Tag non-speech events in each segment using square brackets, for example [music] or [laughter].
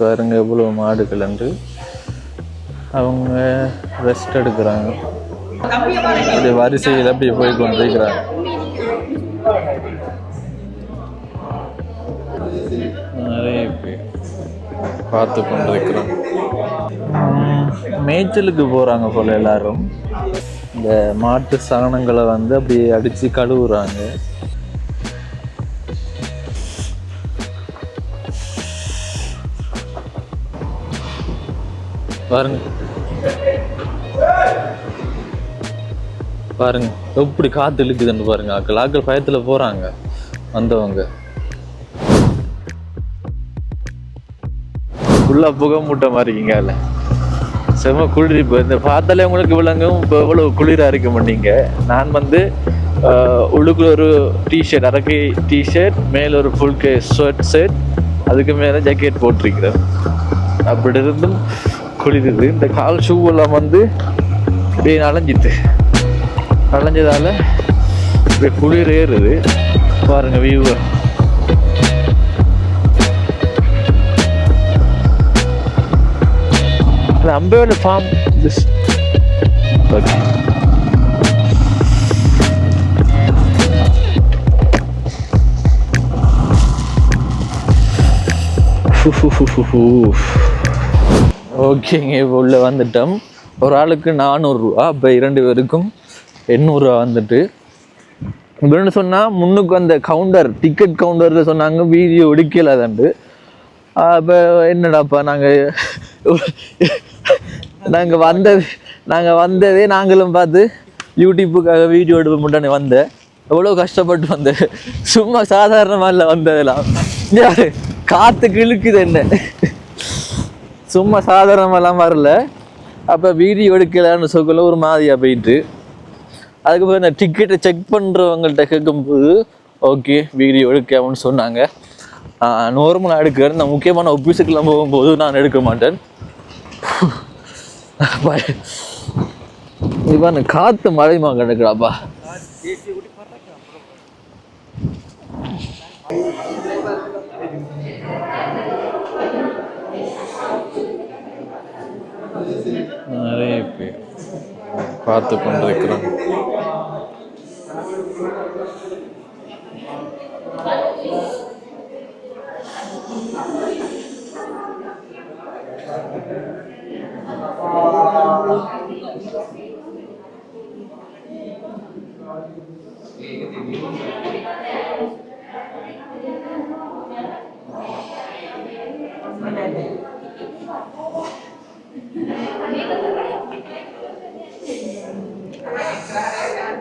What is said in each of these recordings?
பாருங்க எவ்வளோ மாடுகள் என்று. அவங்க ரெஸ்ட் எடுக்கிறாங்க. அப்படி வரிசையில் அப்படி போய் கொண்டிருக்கிறாங்க. நிறைய பேர் பார்த்து கொண்டிருக்கிறோம் மேய்ச்சலுக்கு போகிறாங்க போல எல்லாரும். இந்த மாட்டு சாணங்களை வந்து அப்படியே அடித்து கழுவுறாங்க. பாருங்க. பாருங்க. எப்படி காத்து இழுக்குதுன்னு பாருங்க. ஆக்கள் ஆக்கள் பயத்துல போறாங்க. வந்தவங்க. ஃபுல்லா புகை மூட்டை மாதிரி இருக்கீங்கல்ல. செம குளிர் இப்போ இந்த பார்த்தாலே உங்களுக்கு விளங்கும் இப்போ எவ்வளோ குளிராக இருக்க மாட்டீங்க நான் வந்து உள்ளுக்குள்ள ஒரு டிஷர்ட் அரக்கை டிஷர்ட் மேலே ஒரு ஃபுல் கே ஷர்ட் ஷர்ட் அதுக்கு மேலே ஜாக்கெட் போட்டிருக்கிறேன். அப்படி இருந்தும் குளிருது. இந்த கால் ஷூவெல்லாம் வந்து அப்படியே நனைஞ்சிட்டு நனைஞ்சதால இப்படி குளிர் ஏறுது. பாருங்கள் வியூவை அம்பேல ஃபார்ம் திஸ் ஓகே ஓகேங்க இப்போ உள்ளே வந்துட்டோம். ஒரு ஆளுக்கு நானூறுரூவா இப்போ இரண்டு பேருக்கும் எண்ணூறுரூவா வந்துட்டு. இப்படின்னு சொன்னால் முன்னுக்கு வந்த கவுண்டர் டிக்கெட் கவுண்டரில் சொன்னாங்க வீடியோ தண்டு அப்போ என்னடாப்பா நாங்கள் நாங்கள் வந்தது நாங்கள் வந்ததே நாங்களும் பார்த்து யூடியூப்புக்காக வீடியோ எடுப்ப முட்டானே வந்தேன் எவ்வளோ கஷ்டப்பட்டு வந்தேன் சும்மா சாதாரணமாக இல்லை வந்ததெல்லாம். யாரு? காற்று கிழுக்குது என்ன? சும்மா சாதாரணமெல்லாம் வரல. அப்போ வீடியோ எடுக்கலான்னு சொல்லல ஒரு மாதிரியாக போயிட்டு. அதுக்கப்புறம் இந்த டிக்கெட்டை செக் பண்ணுறவங்கள்ட்ட கேட்கும்போது ஓகே வீடியோ எடுக்காமன்னு சொன்னாங்க. நார்மலாக எடுக்கிறேன். நான் முக்கியமான ஆஃபீஸுக்கெல்லாம் போகும்போது நான் எடுக்க மாட்டேன். [laughs] இவன் காற்று மழையுமா கிடக்குறாப்பா. நிறைய பேர் பார்த்து கொண்டிருக்கிறோம்.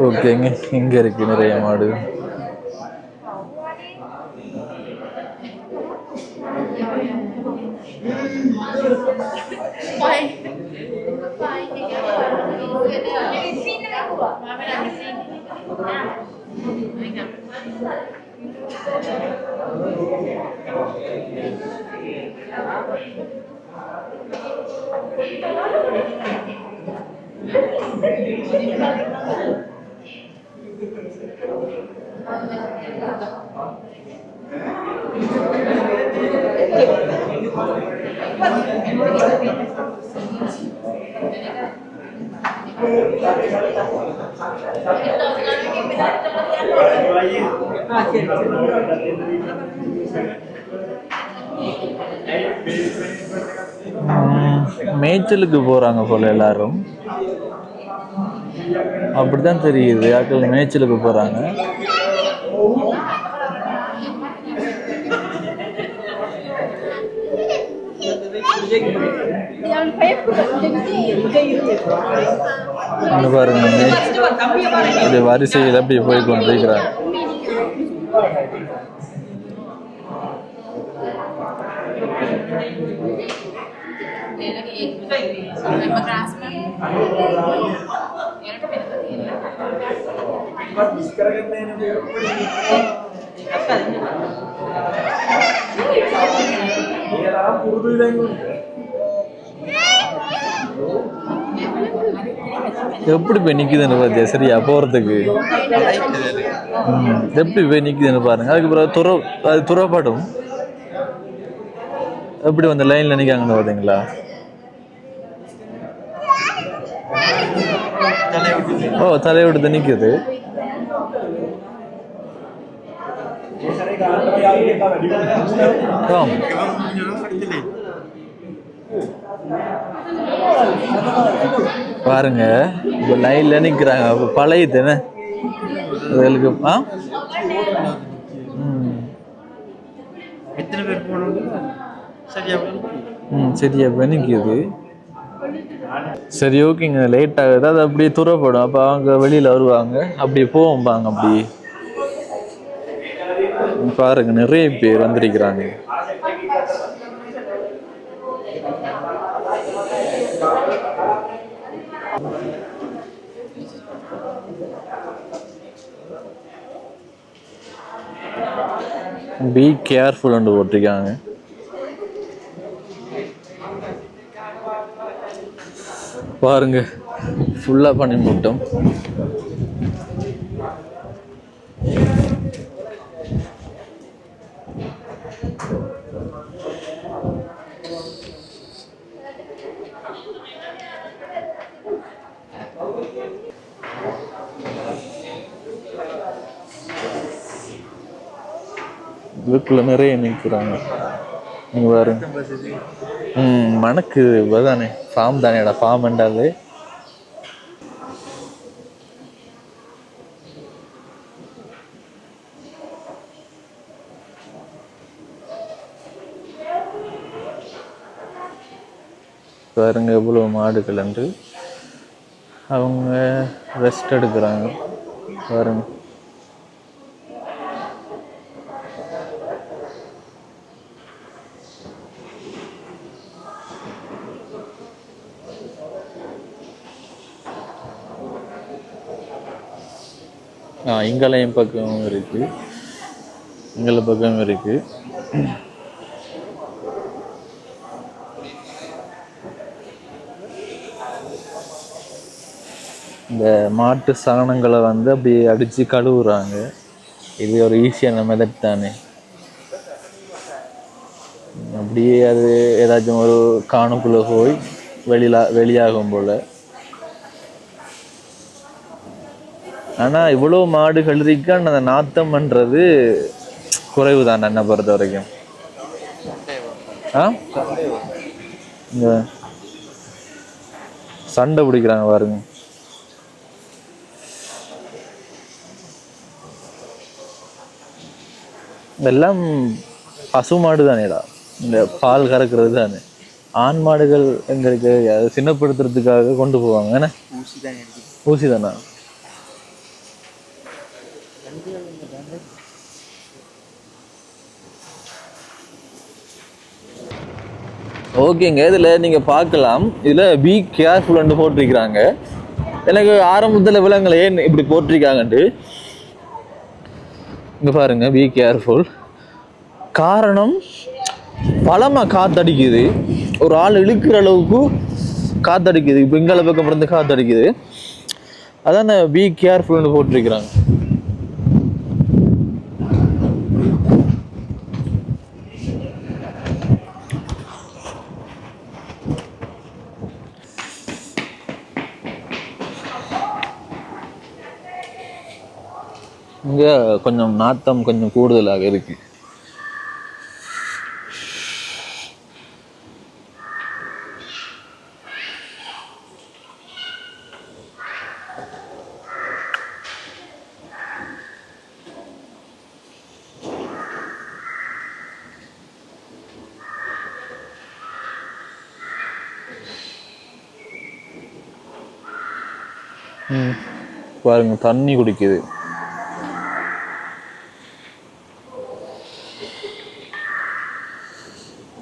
ஓகேங்க இங்கே இருக்கு நிறைய மாடு மேய்ச்சலுக்கு போகிறாங்க போல எல்லாரும். அப்படிதான் தெரியுது. ஆட்கள் மேய்ச்சலுக்கு போகிறாங்க அது பாருங்க இது வரிசையில் அப்படி போய் கொண்டிருக்கிறார் Gracias. எப்படி போய் நிற்குதுன்னு பார்த்தியா சரியா போகிறதுக்கு எப்படி போய் நிற்குதுன்னு பாருங்க அதுக்கு பிறகு துற அது துறப்படும் எப்படி வந்து லைன்ல நிற்காங்கன்னு பார்த்தீங்களா ஓ தலையை விட்டு பாருங்க இப்ப லைன்ல நிக்கிறாங்க. அப்ப பழையது என்ன? அதுகளுக்கு ஆ. எத்தனை பேர் போனோம் சரியா ம் சரியா இப்ப சரி ஓகேங்க லேட் ஆகுது. அது அப்படியே துறப்படும். அப்போ அவங்க வெளியில வருவாங்க. அப்படியே போவோம்பாங்க அப்படி பாருங்க நிறைய பேர் வந்திருக்கிறாங்க. பி கேர்ஃபுல் போட்டிருக்காங்க. பாருங்க ஃபுல்லா பண்ணி மூட்டம் இதுக்குள்ள நிறைய நிற்கிறாங்க நீங்க பாருங்க. ம் மணக்கு தானே ஃபார்ம் தானேடா ஃபார்ம் என்றாலே. பாருங்க எவ்வளோ மாடுகள் என்று. அவங்க ரெஸ்ட் எடுக்கிறாங்க. பாருங்கள் ஆ பக்கமும் இருக்குது எங்களை பக்கமும் இருக்குது இந்த மாட்டு சாணங்களை வந்து அப்படியே அடித்து கழுவுறாங்க. இது ஒரு ஈஸியான மெதட் தானே. அப்படியே அது ஏதாச்சும் ஒரு காணுக்குள்ளே போய் வெளியில வெளியாகும் போல். ஆனா இவ்வளவு மாடுகள் இருக்கு ஆனா அந்த நாத்தம்ன்றது குறைவு தான் என்னை பொறுத்த வரைக்கும் ஆ? இந்த சண்டை பிடிக்கிறாங்க பாருங்க. எல்லாம் பசு மாடு தானேடா இந்த பால் கறக்கிறது தானே ஆண் மாடுகள் எங்க இருக்கு அதை சின்னப்படுத்துறதுக்காக கொண்டு போவாங்க. ஊசி தானா ஓகேங்க இதில் நீங்கள் பார்க்கலாம். இதில் பி கேர்ஃபுல்னு போட்டிருக்கிறாங்க. எனக்கு ஆரம்பத்தில் விலங்குகள் ஏன் இப்படி போட்டிருக்காங்கன்ட்டு. இங்கே பாருங்க பி கேர்ஃபுல் காரணம் பழமாக காத்தடிக்குது. ஒரு ஆள் இழுக்கிற அளவுக்கு காத்தடிக்குது. இப்போ எங்களை பக்கம் இருந்து காத்தடிக்குது. அதான் பி கேர்ஃபுல்னு போட்டிருக்கிறாங்க. இங்க கொஞ்சம் நாத்தம் கொஞ்சம் கூடுதலாக இருக்கு. பாருங்க தண்ணி குடிக்குது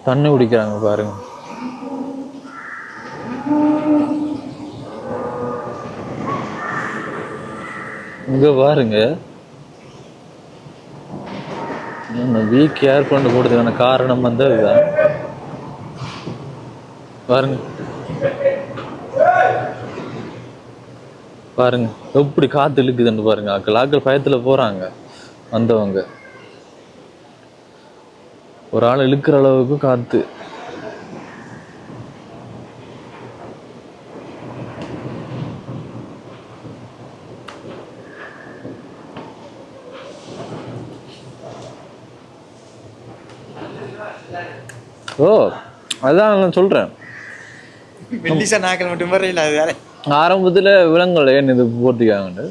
தண்ணி குடிக்கிறாங்க பாருங்க. இங்க பாருங்க. வீக் கேர் பண்ணி போடுறதுக்கான காரணம் வந்து அதுதான். பாருங்க. பாருங்க. எப்படி காத்து இழுக்குதுன்னு பாருங்க. ஆக்கள் ஆக்கள் பயத்துல போறாங்க. வந்தவங்க. ஒரு ஆள் இழுக்கிற அளவுக்கு காத்து. ஓ அதான் நான் சொல்கிறேன் ஆரம்பத்தில் விலங்குகள் ஏன் இது போட்டிக்காங்கண்டு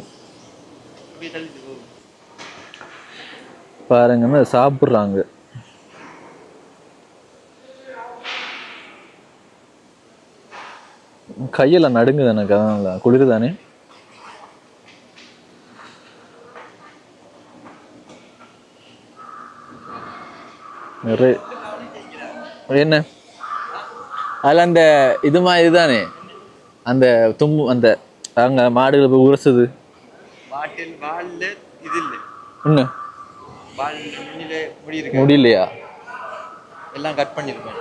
பாருங்கன்னு சாப்பிட்றாங்க. கையெல்லாம் நடுங்குது எனக்கு. அதனால குளிர் தானே? நிறைய என்ன? அதில் அந்த இது மாதிரி தானே? அந்த தும்பு அந்த அங்கே மாடுகளை போய் உரசுது. என்ன? முடியலையா? எல்லாம் கட் பண்ணிருப்பேன்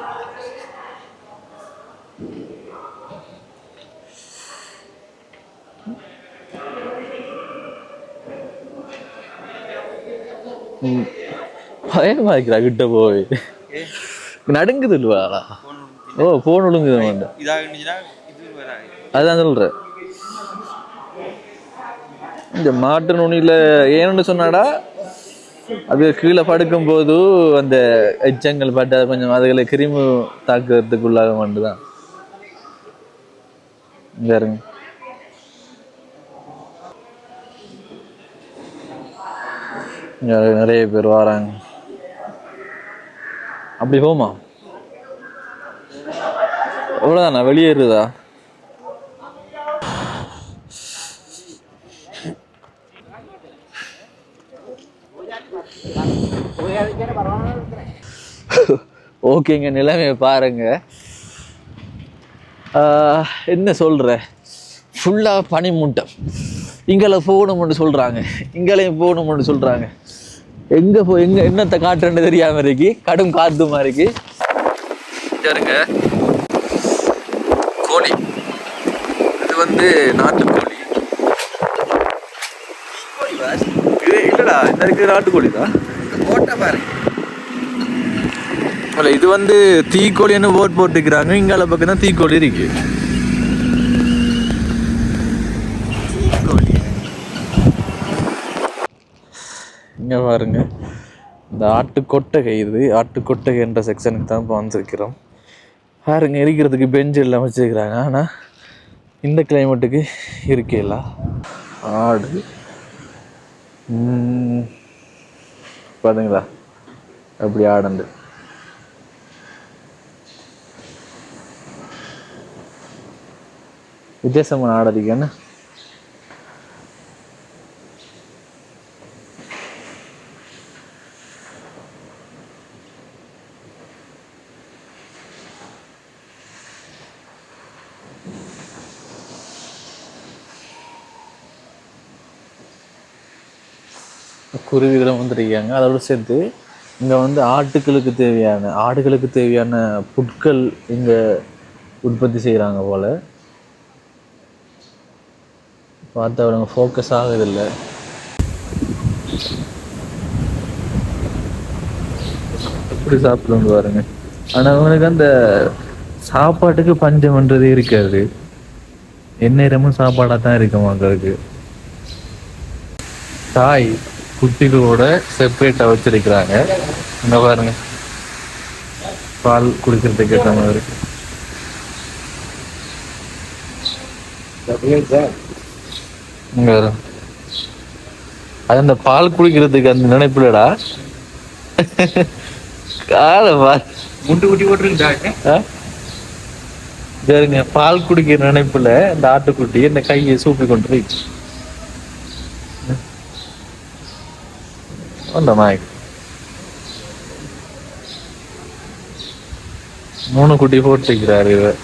பயமா இருக்கிறா கிட்ட போய் நடுங்குது இல்லைவாடா ஓ போன் ஒழுங்குது அதுதான் அதான் சொல்கிறேன் இந்த மாட்டு நுனியில் ஏன்னு சொன்னாடா அது கீழே படுக்கும் போது அந்த எச்சங்கள் பட்டு அது கொஞ்சம் அதுகளை கிருமி தாக்குறதுக்குள்ளாக மட்டும்தான் இங்க இருங்க இங்க நிறைய பேர் வராங்க. அப்படி போமா? அவ்வளோதாண்ணா வெளியேறுதா? ஓகேங்க நிலைமையை பாருங்க. என்ன சொல்கிற ஃபுல்லாக பனிமூட்டம். இங்கே போகணும்னு சொல்கிறாங்க இங்கேயும் போகணும்னு சொல்கிறாங்க எங்கே போ எங்கே என்னத்தை காட்டுறேன்னு தெரியாம இருக்கு. கடும் காத்து மாதிரி இருக்கு பாருங்க கோழி. இது வந்து நாட்டுக்கோழி. இது இல்லடா இந்த இருக்கு நாட்டுக்கோழி தான் போட்ட பாரு. இல்ல இது வந்து தீக்கோழின்னு போட் போட்டுக்கிறாங்க? இங்கால பக்கம் தான் தீக்கோழி இருக்கு. இங்கே பாருங்க. இந்த ஆட்டுக்கொட்டகை இது. ஆட்டுக்கொட்டகை என்ற செக்ஷனுக்கு தான் இப்போ வந்திருக்கிறோம். பாருங்க இருக்கிறதுக்கு பெஞ்சு எல்லாம் வச்சிருக்கிறாங்க. ஆனால் இந்த கிளைமேட்டுக்கு இருக்கேல ஆடு. ம், அப்படி ஆடுண்டு. வித்தியாசமான ஆடதிக்கு குருவிகளும் வந்துருக்காங்க. அதோட சேர்த்து இங்கே வந்து ஆட்டுக்களுக்கு தேவையான ஆடுகளுக்கு தேவையான புட்கள் இங்கே உற்பத்தி செய்கிறாங்க போல. பார்த்தா அவங்க ஃபோக்கஸ் ஆகுதில்லை எப்படி சாப்பிடணும் பாருங்க. ஆனால் அவங்களுக்கு அந்த சாப்பாட்டுக்கு பஞ்சம்ன்றது இருக்காது. எந்நேரமும் சாப்பாடாக தான் இருக்கும் அவங்களுக்கு தாய் குட்டிகளோட செப்பரேட்டாக வச்சிருக்கிறாங்க. இங்க பாருங்க. பால் குடிக்கிறதுக்கு ஏற்ற மாதிரி இங்க. அது அந்த பால் குடிக்கிறதுக்கு அந்த நினைப்புலடா கால பால் முண்டு குட்டி போட்டுருக்குறாங்க ஆ? பாருங்க பால் குடிக்கிற நினைப்புல இந்த ஆட்டுக்குட்டி இந்த கையை சூப்பி கொண்டு போய் அந்த நாய் மூணு குட்டி போட்டுக்கிறாரு இவர்.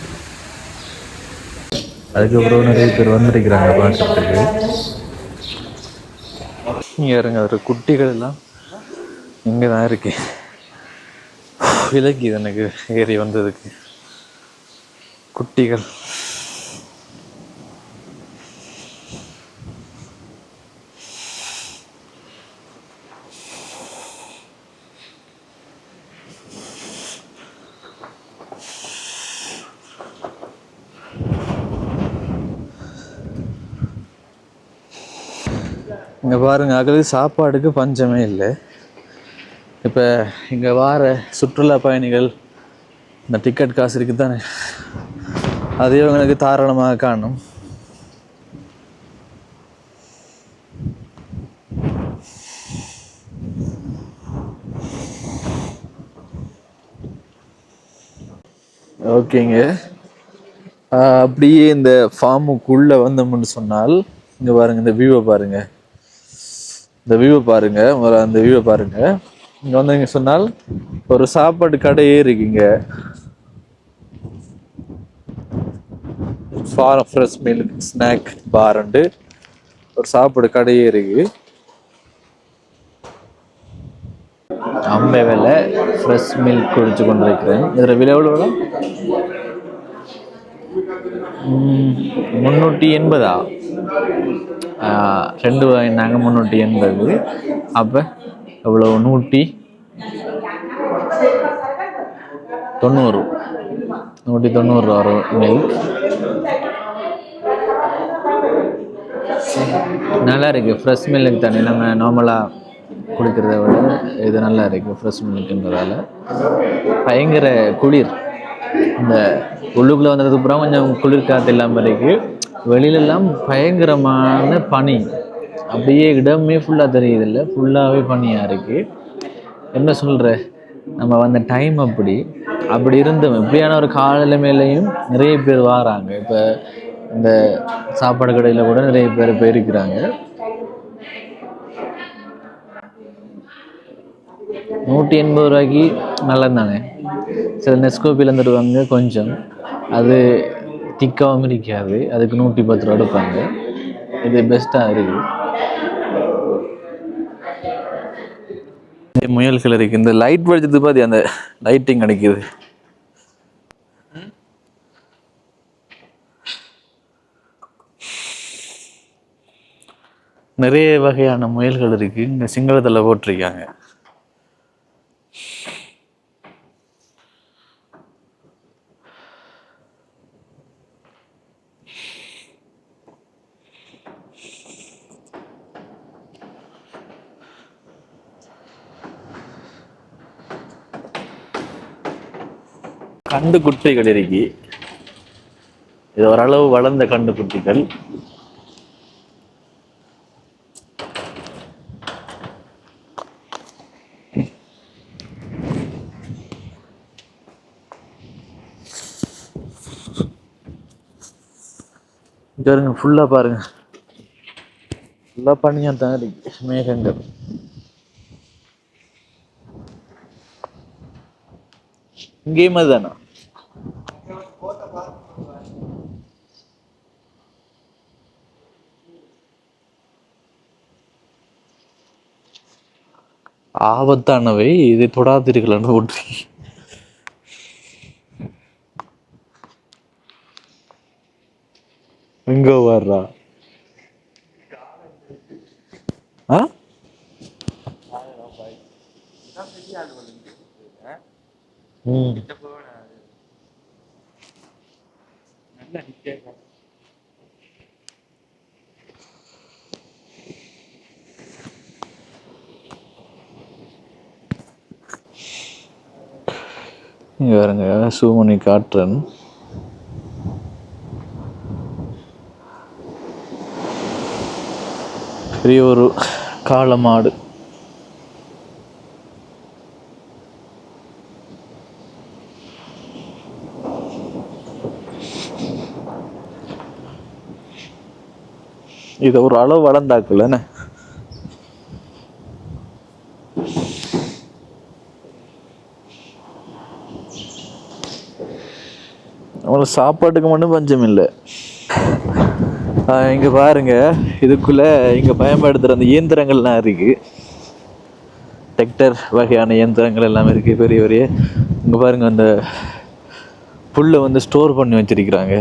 அதுக்கப்புறம் நிறைய பேர் வந்திருக்கிறாங்க பார்க்கறதுக்கு. இங்க இருங்க ஒரு குட்டிகள் எல்லாம் இங்கே தான் இருக்கு. விலகி எனக்கு ஏறி வந்ததுக்கு. குட்டிகள். இங்கே பாருங்கள் அகது சாப்பாடுக்கு பஞ்சமே இல்லை. இப்போ இங்கே வார சுற்றுலா பயணிகள் இந்த டிக்கெட் காசு இருக்குது தானே அதையும் உங்களுக்கு தாராளமாக காணும். ஓகேங்க. அப்படியே இந்த ஃபார்முக்குள்ளே வந்தோம்னு சொன்னால் இங்கே பாருங்கள் இந்த வியூவை பாருங்கள் இந்த வியூவை பாருங்க முதல்ல அந்த வியூவை பாருங்கள் இங்கே வந்தீங்க சொன்னால் ஒரு சாப்பாடு கடையே இருக்குங்க. ஃபார் ஃப்ரெஷ் மில்க் ஸ்நாக் பாருண்டு ஒரு சாப்பாடு கடையே இருக்குது அம்பை வேலை ஃப்ரெஷ் மில்க் குடிச்சு கொண்டிருக்கிறேன். இதில் விலை எவ்வளோ முந்நூற்றி எண்பதா? ரெண்டு வாங்கினாங்க முந்நூற்றி எண்பது. அப்போ எவ்வளோ நூற்றி தொண்ணூறு. நூற்றி தொண்ணூறு வரும் மில்க் நல்லா இருக்குது ஃப்ரெஷ் மில்க் தானே. நம்ம நார்மலாக குளிக்கிறத விட இது நல்லா இருக்கு ஃப்ரெஷ் மில்க்குன்றதால பயங்கர குளிர். இந்த உள்ளுக்குள்ளே வந்ததுக்கப்புறம் கொஞ்சம் குளிர் காற்று இல்லாமல் இருக்கு. வெளியிலெல்லாம் பயங்கரமான பனி. அப்படியே இடமே ஃபுல்லாக தெரியுது இல்லை ஃபுல்லாகவே பனியாக இருக்குது என்ன சொல்கிற நம்ம வந்த டைம் அப்படி. அப்படி இருந்தும் இப்படியான ஒரு காலநிலைமையிலையும் நிறைய பேர் வாராங்க. இப்போ இந்த சாப்பாடு கடையில் கூட நிறைய பேர் போயிருக்கிறாங்க. நூற்றி எண்பது ரூபாய்க்கு நல்லது தானே சில நெஸ்கோப்பியில் தருவாங்க கொஞ்சம். அது திக்காகவும் இருக்காது. அதுக்கு நூற்றி பத்து ரூபா எடுப்பாங்க. இது பெஸ்ட்டாக இருக்குது இந்த முயல்கள் இருக்குது இந்த லைட் வெளிச்சத்துக்கு பாதி அந்த லைட்டிங் அடிக்குது நிறைய வகையான முயல்கள் இருக்கு. இந்த சிங்களத்தில் போட்டிருக்காங்க. கண்டு குட்டிகள் இருக்கு இது ஓரளவு வளர்ந்த கண்டு குட்டிகள் இங்க பாருங்க ஃபுல்லா பாருங்க. ஃபுல்லா பனியா தான் இருக்கு மேகங்கள். கேம் அதுதானா ஆபத்தானவை இதை தொடாதீர்கள் ஒன்று எங்க வர்றா ஆ ம் இங்க பாருங்க காற்றன். பெரிய ஒரு காளை மாடு ஒரு அளவு வளர்ந்தாக்குல்லண்ணே அவங்களுக்கு சாப்பாட்டுக்கு மட்டும் பஞ்சம் இல்லை. இங்கே பாருங்க. இதுக்குள்ளே இங்கே பயன்படுத்துகிற அந்த இயந்திரங்கள்லாம் இருக்கு. டெக்டர் வகையான இயந்திரங்கள் எல்லாமே இருக்கு பெரிய பெரிய. இங்கே பாருங்க அந்த புல்லை வந்து ஸ்டோர் பண்ணி வச்சிருக்கிறாங்க.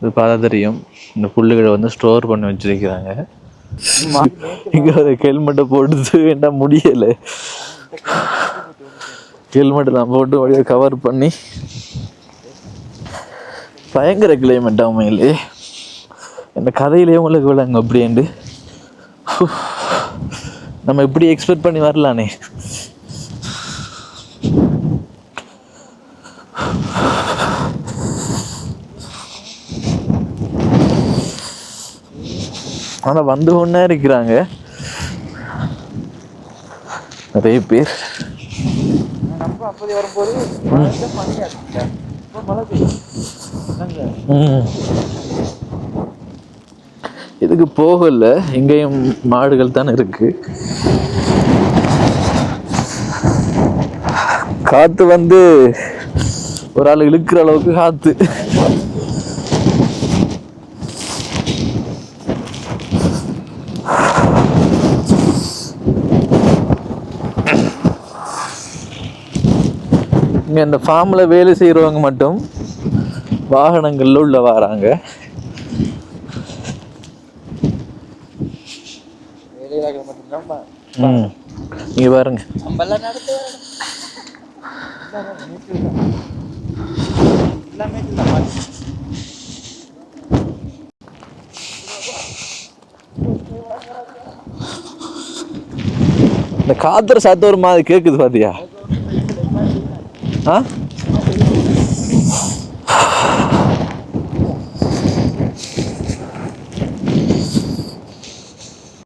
இது பார்த்தா தெரியும். இந்த புல்லுகளை வந்து ஸ்டோர் பண்ணி வச்சிருக்கிறாங்க. இங்கே ஒரு ஹெல்மெட்டை போட்டு என்ன முடியலை. ஹெல்மெட் நான் போட்டு வழியா கவர் பண்ணி. பயங்கர கிளைமேட் உண்மையிலே. இந்த கதையிலேயே உங்களுக்கு விளங்க அப்படின்ட்டு நம்ம எப்படி எக்ஸ்பெக்ட் பண்ணி வரலானே. ஆனால் வந்து ஒன்றா இருக்கிறாங்க. நிறைய பேர். இதுக்கு போகல. இங்கேயும் மாடுகள் தான் இருக்கு. காத்து வந்து ஒரு ஆள் இழுக்கிற அளவுக்கு காத்து. இங்க இந்த ஃபார்ம்ல வேலை செய்யறவங்க மட்டும் வாகனங்கள்ல உள்ள வராங்க. இங்க பாருங்க. இந்த காத்துற சத்தம் ஒரு மாதிரி கேக்குது பாத்தியா? ஆ